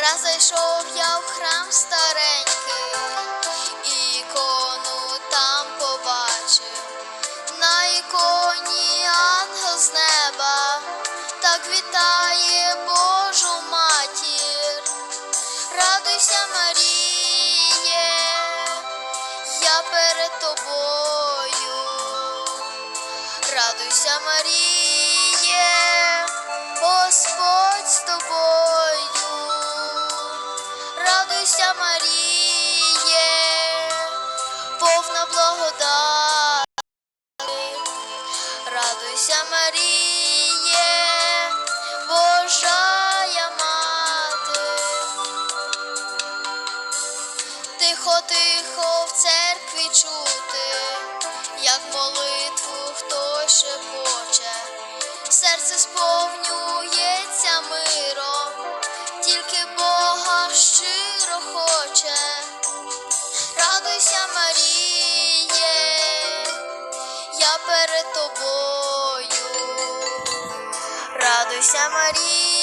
Раз зайшов я в храм старенький, ікону там побачив. На іконі ангел з неба так вітає Божу матір. Радуйся, Маріє, я перед тобою. Радуйся, Маріє, повна благодати. Радуйся, Маріє, Божая мати. Тихо, тихо в церкві чути, як молитву хтось шепоче, серце сповнюється миром, тільки Бога щиро хоче. Радуйся, Маріє, я перед тобою. Радуйся, Маріє,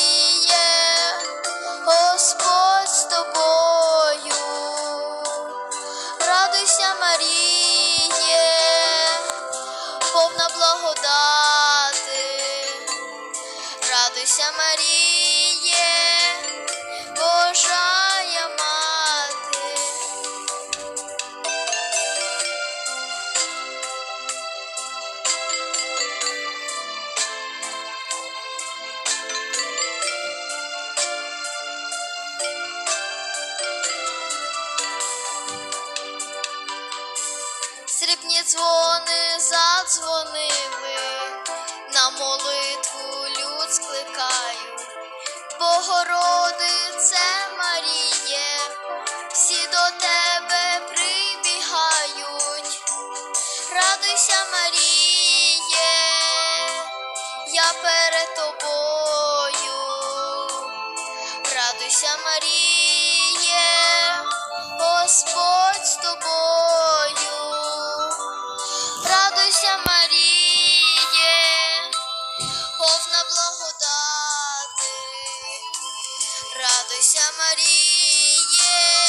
дзвони задзвонили, на молитву люд скликають. Богородице Маріє, всі до тебе прибігають. Радуйся, Маріє, я перед тобою. Радуйся, Маріє, Господь Радуйся, Маріє,